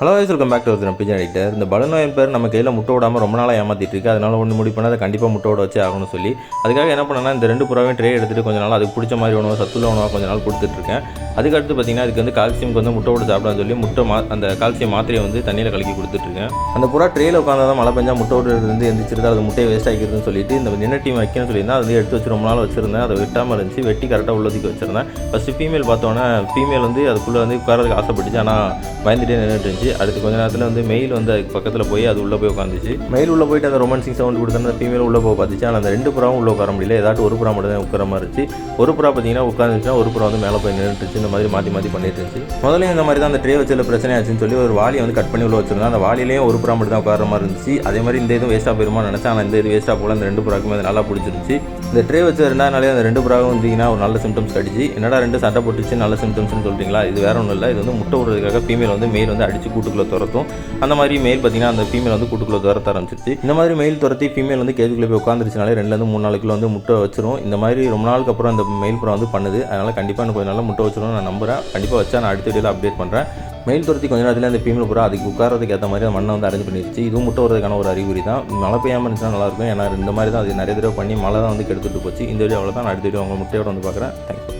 Hello வயசு welcome back to ஒரு பிஜன் எடிட்டர் இந்த பலனோயின் பேர் நம்ம கையில் முட்டை விடாமல் ரொம்ப நாளாக ஏமாற்றிட்டு இருக்கு. அதனால் ஒன்று முடிவு பண்ணால் அதை கண்டிப்பாக முட்டை விட வச்சு ஆகணும்னு சொல்லி. அதுக்காக என்ன பண்ணேன்னா இந்த ரெண்டு புறாவையும் ட்ரே எடுத்துகிட்டு கொஞ்ச நாள் அதுக்கு பிடிச்ச மாதிரி உணவு சத்துள்ள உணவாக கொஞ்ச நாள் கொடுத்துட்ருக்கேன் அதுக்கடுத்து பார்த்தீங்கன்னா அதுக்கு வந்து கால்சியம்க்கு வந்து முட்டை விட சாப்பிடான்னு சொல்லி முட்டை மா அந்த கால்சியம் மாத்திரையை வந்து தண்ணியில் கலக்கி கொடுத்துட்ருக்கேன் அந்த புறா ட்ரேயில் உட்காந்தா தான் மழை பெஞ்சா முட்டை விடுறதுலேருந்து எந்திரிச்சிருது அது முட்டையை வேஸ்ட் ஆகிக்கிறதுன்னு சொல்லிட்டு இந்த நின்ன டீம் வைக்கணும்னு சொல்லியிருந்தேன் அதை வந்து எடுத்து வச்சு ரொம்ப நாள் வச்சிருந்தேன். அதை வெட்டாமல் இருந்துச்சு வெட்டி கரெக்டாக உள்ளதுக்கு வச்சிருந்தேன். ஃபஸ்ட்டு ஃபீமேல் பார்த்தோன்னே ஃபீமேல் வந்து அதுக்குள்ளே வந்து உட்காரதுக்கு ஆசைப்பட்டுச்சு. ஆனால் பயந்துட்டே நின்றுட்டு இருந்துச்சு. அடுத்து கொஞ்ச நேரத்தில் வந்து மெயில் வந்து அதுக்கு பக்கத்தில் போய் அது உள்ளே போய் உட்காந்துச்சு மெயில் உள்ளே போயிட்டு அந்த ரொமான்சிங் சவுண்ட் கொடுத்தா அந்த ஃபீமேல் உள்ளே போய் பார்த்துச்சு. ஆனால் அந்த ரெண்டு புறாவும் உள்ளே உட்கார முடியல. ஏதாட்டும் ஒரு புறா மட்டும் தான் உட்கார மாதிரி இருந்துச்சு. ஒரு புறா பார்த்தீங்கன்னா உட்காந்துச்சுன்னா ஒரு புறா வந்து மேலே போய் நின்றுட்டுச்சு இந்த மாதிரி மாற்றி மாற்றி பண்ணிட்டு இருந்துச்சு. முதல்ல இந்த மாதிரி தான் அந்த ட்ரே வச்சதில் பிரச்சனை ஆச்சுன்னு சொல்லி ஒரு வாளியை வந்து கட் பண்ணி உள்ள வச்சிருந்தேன் அந்த வாளிலையும் ஒரு புறா மட்டும் தான் உட்கார மாதிரி இருந்துச்சு. அதே மாதிரி இந்த இதுவும் வேஸ்ட்டாக போயிருமா நினச்சேன். ஆனால் இந்த இது வேஸ்ட்டாக போல அந்த ரெண்டு புறாக்குமே அது நல்லா பிடிச்சிருந்துச்சு. இந்த ட்ரே வச்ச ரெண்டாவது நாளே அந்த ரெண்டு புறாவும் வந்தீங்கன்னா ஒரு நல்ல சிம்டம்ஸ் கடிச்சு. என்னடா ரெண்டு சண்டை போட்டுச்சு நல்ல சிம்டம்ஸ்னு சொல்கிறீங்களா இது வேற ஒன்றும் இல்லை. இது வந்து முட்டை விடுறதுக்காக ஃபீமேல் வந்து மெயில் வந்து அடிச்சு கூட்டுக்குள்ளே துரத்தும். அந்த மாதிரி மெயில் பார்த்தீங்கன்னா அந்த ஃபீமேல் வந்து கூட்டுக்குள்ளே துரத்த ஆரம்பிச்சிருச்சு. இந்த மாதிரி மெயில் துரத்தி ஃபீமேல் வந்து கேஜுக்குள்ளே போய் உட்காந்துருச்சுனாலே ரெண்டுலேருந்து மூணு நாளுக்குள்ள வந்து முட்டை வச்சிரும். இந்த மாதிரி ரொம்ப நாளுக்கு அப்புறம் அந்த மெயில் புறம் வந்து பண்ணுது. அதனால் கண்டிப்பாக எனக்கு கொஞ்சம் நாள் முட்டை வச்சிரும் நான் நம்புறேன். கண்டிப்பாக வச்சா நான் அடுத்த வீடியோவில் அப்டேட் பண்ணுறேன் மெயில் துரத்தி கொஞ்ச நேரத்தில் அந்த ஃபீமேல் புறா அதுக்கு உட்காரதுக்கு ஏற்ற மாதிரி அந்த மண்ணை வந்து அரேஞ்ச் பண்ணிடுச்சு இதுவும் முட்டை வரதுக்கான ஒரு அறிகுறி தான். மழை பெய்யாமல் இருந்துச்சுன்னா நல்லாயிருக்கும் ஏன்னா இந்த மாதிரி தான் அது நிறைய தடவை பண்ணி மழை தான் வந்து கெடுத்துட்டு போச்சு. இந்த வீடியோ அவ்வளோ தான் நான் அடுத்த வீடியோ உங்கள் முட்டையோட வந்து பார்க்குறேன். தேங்க்யூ